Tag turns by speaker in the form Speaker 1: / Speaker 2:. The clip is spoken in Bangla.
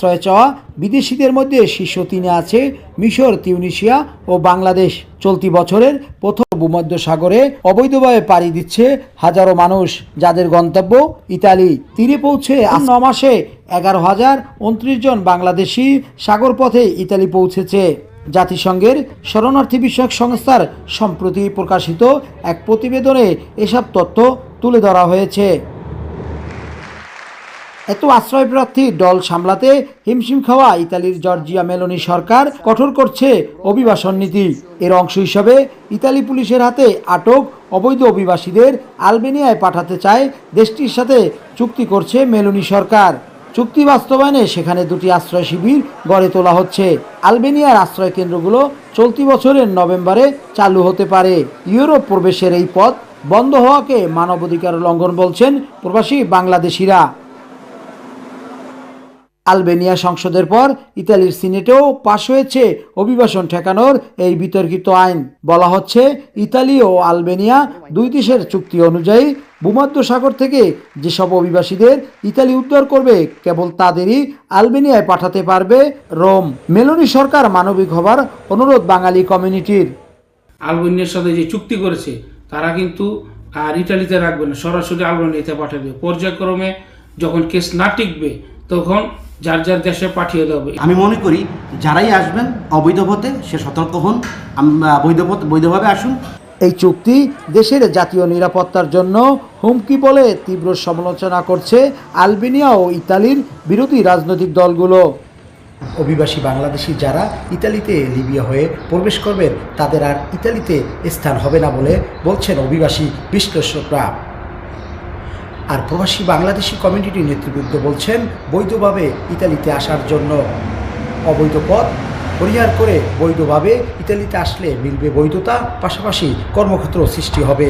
Speaker 1: আশ্রয় চাওয়া বিদেশিদের মধ্যে শীর্ষ তিনে আছে মিশর, তিউনিশিয়া ও বাংলাদেশ। চলতি বছরের প্রথম ভূমধ্য সাগরে অবৈধভাবে পাড়ি দিচ্ছে হাজারো মানুষ, যাদের গন্তব্য ইতালি। তীরে পৌঁছে ন মাসে এগারো হাজার উনত্রিশ জন বাংলাদেশি সাগরপথে ইতালি পৌঁছেছে। জাতিসংঘের শরণার্থী বিষয়ক সংস্থার সম্প্রতি প্রকাশিত এক প্রতিবেদনে এসব তথ্য তুলে ধরা হয়েছে। এত আশ্রয়প্রার্থী দল সামলাতে হিমশিম খাওয়া ইতালির জর্জিয়া মেলোনি সরকার কঠোর করছে অভিবাসন নীতি। এর অংশ হিসাবে ইতালি পুলিশের হাতে আটক অবৈধ অভিবাসীদের আলবেনিয়ায় পাঠাতে চায় দেশটির সাথে চুক্তি করছে মেলোনি সরকার। চুক্তি বাস্তবায়নে সেখানে দুটি আশ্রয় শিবির গড়ে তোলা হচ্ছে। আলবেনিয়ার আশ্রয় কেন্দ্রগুলো চলতি বছরের নভেম্বরে চালু হতে পারে। ইউরোপ প্রবেশের এই পথ বন্ধ হওয়াকে মানবাধিকার লঙ্ঘন বলছেন প্রবাসী বাংলাদেশিরা। আলবেনিয়া সংসদের পর ইতালির সিনেটেও পাশ হয়েছে অভিবাসন ঠেকানোর এই বিতর্কিত আইন। বলা হচ্ছে, ইতালি ও আলবেনিয়া দুই দেশের চুক্তি অনুযায়ী ভূমধ্য সাগর থেকে যেসব অভিবাসীদের ইতালি উদ্ধার করবে, কেবল তাদেরই আলবেনিয়ায় পাঠাতে পারবে রোম। মেলোনি সরকার মানবিক হবার অনুরোধ বাঙালি কমিউনিটির।
Speaker 2: আলবেনিয়ার সাথে যে চুক্তি করেছে, তারা কিন্তু আর ইটালিতে রাখবে না, সরাসরি আলবেনিয়াতে পাঠাবে পর্যায়ক্রমে যখন কেস না টিকবে, তখন যার যার দেশে পাঠিয়ে দেবে
Speaker 3: আমি মনে করি যারাই আসবেন অবৈধ পথে সে সতর্ক হন। বৈধ পথ বৈধভাবে আসুন।
Speaker 1: এই চুক্তি দেশের জাতীয় নিরাপত্তার জন্য হুমকি বলে তীব্র সমালোচনা করছে আলবেনিয়া ও ইতালির বিরোধী রাজনৈতিক দলগুলো। অভিবাসী বাংলাদেশি যারা ইতালিতে লিবিয়া হয়ে প্রবেশ করবেন তাদের আর ইতালিতে স্থান হবে না বলে বলছেন অভিবাসী বিশ্লেষকরা। আর প্রবাসী বাংলাদেশি কমিউনিটি নেতৃবৃন্দ বলছেন, বৈধভাবে ইতালিতে আসার জন্য অবৈধ পথ পরিহার করে বৈধভাবে ইতালিতে আসলে মিলবে বৈধতা, পাশাপাশি কর্মক্ষেত্র সৃষ্টি হবে।